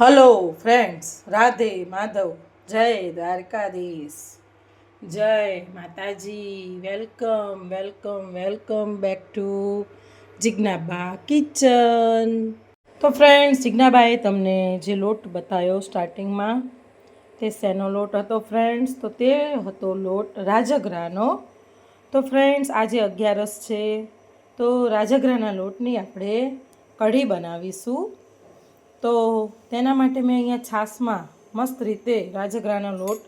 Hello friends Radhe Madhav જય દ્વારકાધીશ જય માતાજી welcome welcome welcome back to Jignaba kitchen તો ફ્રેન્ડ્સ જિજ્ઞાબાએ તમને જે લોટ બતાવ્યો સ્ટાર્ટિંગમાં તે શેનો લોટ હતો ફ્રેન્ડ્સ તો તે હતો લોટ રાજગરાનો. તો ફ્રેન્ડ્સ આજે અગિયારસ છે. તો રાજગરાના લોટની આપણે કઢી બનાવીશું. તો તેના માટે મેં અહીંયા છાશમાં મસ્ત રીતે રાજગરાનો લોટ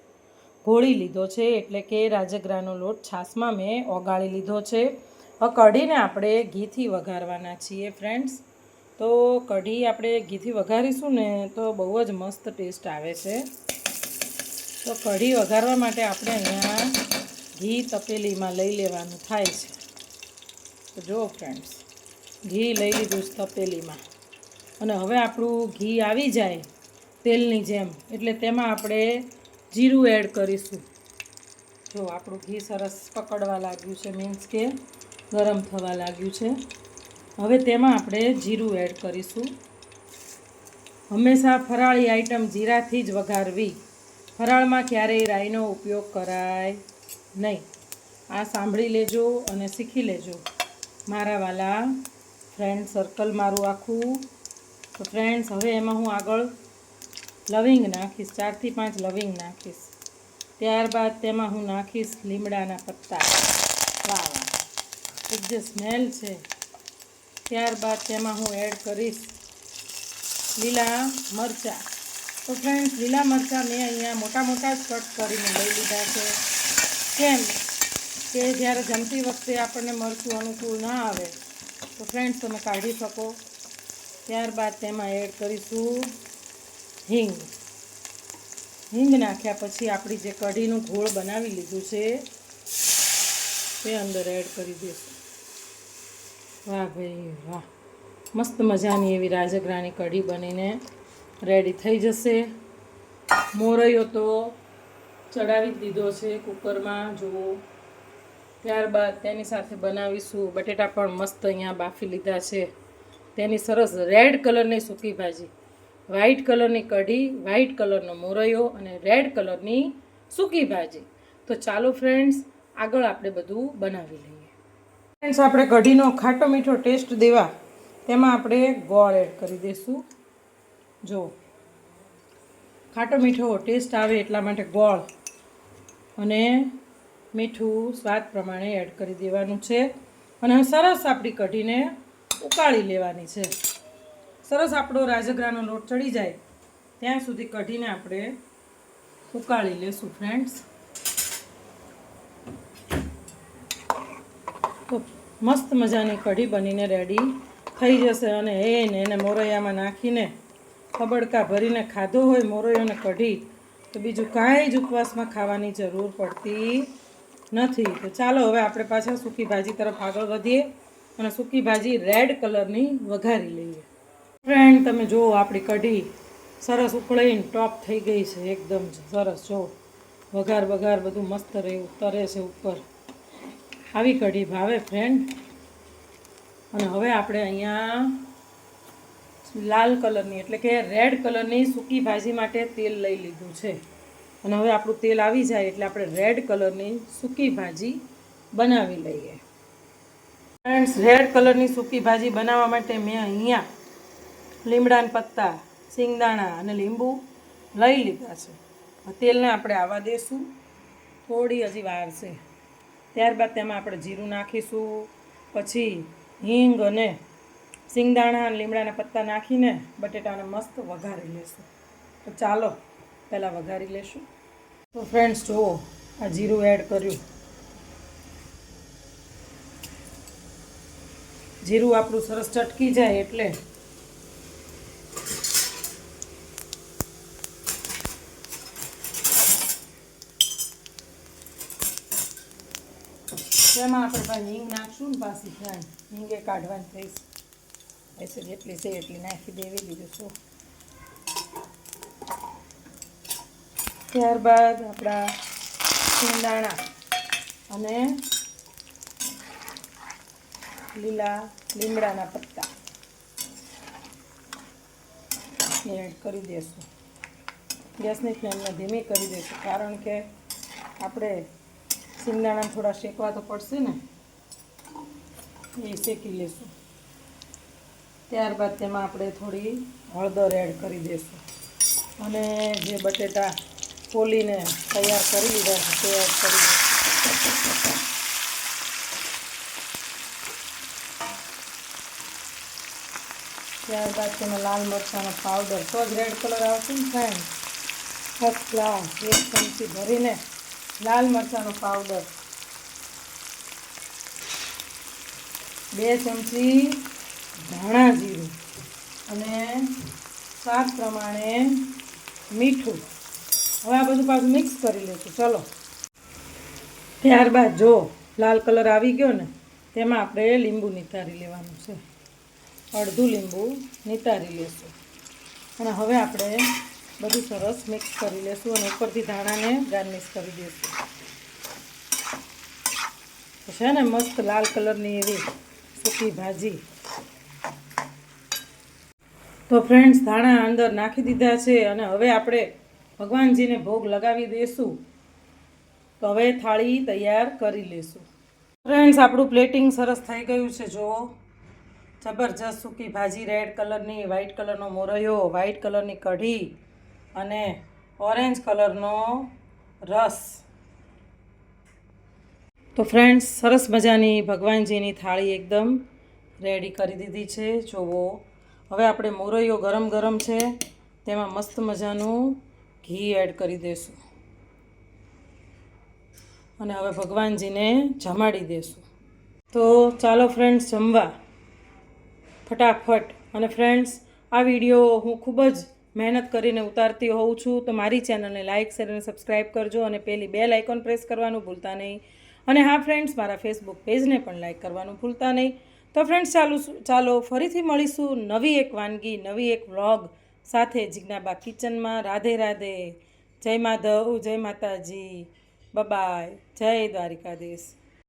ઘોળી લીધો છે. એટલે કે રાજગરાનો લોટ છાશમાં મેં ઓગાળી લીધો છે. કઢીને આપણે ઘીથી વઘારવાના છીએ ફ્રેન્ડ્સ તો કઢી આપણે ઘીથી વઘારીશું ને તો બહુ જ મસ્ત ટેસ્ટ આવે છે. તો કઢી વઘારવા માટે આપણે અહીંયા ઘી તપેલીમાં લઈ લેવાનું થાય છે. જુઓ ફ્રેન્ડ્સ ઘી લઈ લીધું તપેલીમાં. અને હવે આપણું ઘી આવી જાય તેલની જેમ. એટલે તેમાં આપણે જીરું એડ કરીશું. જો આપણું ઘી સરસ પકડવા લાગ્યું છે મીન્સ કે ગરમ થવા લાગ્યું છે. હવે તેમાં આપણે જીરું એડ કરીશું. હંમેશા ફરાળી આઈટમ જીરાથી જ વઘારવી. ફરાળમાં ક્યારેય રાઈનો ઉપયોગ કરાય નહીં. આ સાંભળી લેજો અને શીખી લેજો. મારા વાલા ફ્રેન્ડ સર્કલ મારું આખું તો ફ્રેન્ડ્સ હવે એમાં હું આગળ લવિંગ નાખીશ, ચારથી પાંચ લવિંગ નાખીશ. ત્યારબાદ તેમાં હું નાખીશ લીમડાના પત્તા. વાહ વાહ. એક જે સ્મેલ છે. ત્યારબાદ તેમાં હું એડ કરીશ લીલા મરચાં. તો ફ્રેન્ડ્સ લીલા મરચાં મેં અહીંયા મોટા મોટા જ કટ કરીને લઈ લીધા છે. કેમ? કે જ્યારે જમતી વખતે આપણને મરચું અનુકૂળ ના આવે, તો ફ્રેન્ડ્સ તમે કાઢી શકો. ત્યારબાદ તેમાં એડ કરીશું હિંગ. હિંગ નાખ્યા પછી આપણી જે કઢીનું ઘોળ બનાવી લીધું છે, તે અંદર એડ કરી દઈશું. વાહ ભાઈ, વાહ. મસ્ત મજાની એવી રાજગરાની કઢી બનીને રેડી થઈ જશે. મોરૈયો તો ચડાવી જ દીધો છે કુકરમાં, જુઓ. ત્યારબાદ તેની સાથે બનાવીશું. બટેટા પણ મસ્ત અહીંયા બાફી લીધા છે. તેની સરસ રેડ કલરની સૂકી ભાજી, વ્હાઈટ કલરની કઢી, વ્હાઈટ કલરનો મોરૈયો અને રેડ કલરની સૂકી ભાજી. તો ચાલો ફ્રેન્ડ્સ આગળ આપણે બધું બનાવી લઈએ. ફ્રેન્ડ્સ આપણે કઢીનો ખાટો મીઠો ટેસ્ટ દેવા, તેમાં આપણે ગોળ એડ કરી દઈશું જો, ખાટો મીઠો ટેસ્ટ આવે એટલા માટે ગોળ અને મીઠું સ્વાદ પ્રમાણે એડ કરી દેવાનું છે. અને સરસ આપણી કઢીને ઉકાળી લેવાની છે. સરસ આપણો રાજગરાનો લોટ ચડી જાય. ત્યાં સુધી કઢીને આપણે ઉકાળી લેશું ફ્રેન્ડ્સ તો મસ્ત મજાની કઢી બનીને રેડી થઈ જશે અને એને એને મોરૈયામાં નાખીને ખબડકા ભરીને ખાધો હોય મોરૈયોને કઢી, તો બીજું કાંઈ જ ઉપવાસમાં ખાવાની જરૂર પડતી નથી. તો ચાલો હવે આપણે પાછા સૂકી ભાજી તરફ આગળ વધીએ. અને સૂકી ભાજી રેડ કલરની વઘારી લઈએ. ફ્રેન્ડ તમે જુઓ, આપણી કઢી સરસ ઉકળાઈને ટોપ થઈ ગઈ છે, એકદમ સરસ. જો વઘાર વઘાર બધું મસ્ત રહ્યું તરે છે ઉપર. આવી કઢી ભાવે ફ્રેન્ડ અને હવે આપણે અહીંયા લાલ કલરની, એટલે કે રેડ કલરની સૂકી ભાજી માટે તેલ લઈ લીધું છે. અને હવે આપણું તેલ આવી જાય, એટલે આપણે રેડ કલરની સૂકી ભાજી બનાવી લઈએ. ફ્રેન્ડ્સ રેડ કલરની સૂકી ભાજી બનાવવા માટે મેં અહીંયા લીમડાના પત્તા, સિંગદાણા અને લીંબુ લઈ લીધા છે. તેલને આપણે આવવા દઈશું થોડી હજી વાર છે. ત્યારબાદ તેમાં આપણે જીરું નાખીશું. પછી હિંગ અને સિંગદાણા અને લીમડાના પત્તા નાખીને બટેટાને મસ્ત વઘારી લેશું. તો ચાલો, પહેલાં વઘારી લેશું. તો ફ્રેન્ડ્સ જુઓ, આ જીરું એડ કર્યું. જીરું આપણું સરસ ચટકી જાય એટલે. તેમાં આપણે ભાઈ હિંગ નાખશું ને પાછી ફ્રેન્ડ હિંગે કાઢવાની થઈશ. એસે જેટલી છે એટલી નાખી દેવી દીધું શું? ત્યારબાદ આપણા સિંગદાણા અને લીલા લીમડાના પત્તા. એડ કરી દઈશું ગેસની ફ્લેમને ધીમી કરી દઈશું કારણ કે આપણે સિંગદાણા થોડા શેકવા તો પડશે ને, એ શેકી લઈશું ત્યારબાદ તેમાં આપણે થોડી હળદર એડ કરી દઈશું અને જે બટેટા ફોલીને તૈયાર કરી લીધા છે, તે એડ કરી દઈશું ત્યારબાદ તેમાં લાલ મરચાંનો પાવડર તો જ રેડ કલર આવશે ને ફ્રેન્ડ ફર્સ્ટ ક્લાસ એક ચમચી ભરીને લાલ મરચાંનો પાવડર બે ચમચી ધાણા જીરું. અને સ્વાદ પ્રમાણે મીઠું. હવે આ બધું પાછું મિક્સ કરી લઈશું ચલો. ત્યારબાદ જો લાલ કલર આવી ગયો ને, તેમાં આપણે લીંબુ નિતારી લેવાનું છે. અડધું લીંબુ નિતારી લેશું. અને હવે આપણે બધું સરસ મિક્સ કરી લેશું અને ઉપરથી ધાણાને ગાર્નિશ કરી દઈશું. છે ને મસ્ત લાલ કલરની એવી સૂકી ભાજી. તો ફ્રેન્ડ્સ ધાણા અંદર નાખી દીધા છે અને હવે આપણે ભગવાનજીને ભોગ લગાવી દઈશું તો હવે થાળી તૈયાર કરી લઈશું ફ્રેન્ડ્સ આપણું પ્લેટિંગ સરસ થઈ ગયું છે, જુઓ. જબરજસ્ત સૂકી ભાજી રેડ કલરની વ્હાઈટ કલરનો મોરૈયો વ્હાઈટ કલરની કઢી અને ઓરેન્જ કલરનો રસ. તો ફ્રેન્ડ્સ સરસ મજાની ભગવાનજીની થાળી એકદમ રેડી કરી દીધી છે. જોવો, હવે આપણે મોરૈયો ગરમ ગરમ છે, તેમાં મસ્ત મજાનું ઘી એડ કરી દઈશું અને હવે ભગવાનજીને જમાડી દઈશું તો ચાલો ફ્રેન્ડ્સ જમવા. ફટાફટ. અને ફ્રેન્ડ્સ આ વીડિયો હું ખૂબ જ મહેનત કરીને ઉતારતી હોઉં છું. તો મારી ચેનલને લાઇક શેર અને સબસ્ક્રાઈબ કરજો અને પેલી બે આઇકોન પ્રેસ કરવાનું ભૂલતા નહીં. અને હા ફ્રેન્ડ્સ મારા ફેસબુક પેજને પણ લાઇક કરવાનું ભૂલતા નહીં. તો ફ્રેન્ડ્સ ચાલુ ચાલો ફરીથી મળીશું નવી એક વાનગી, નવી એક વ્લોગ સાથે જિજ્ઞાબા કિચનમાં. રાધે રાધે. જય માધવ, જય માતાજી. બબાય જય દ્વારિકાધીશ.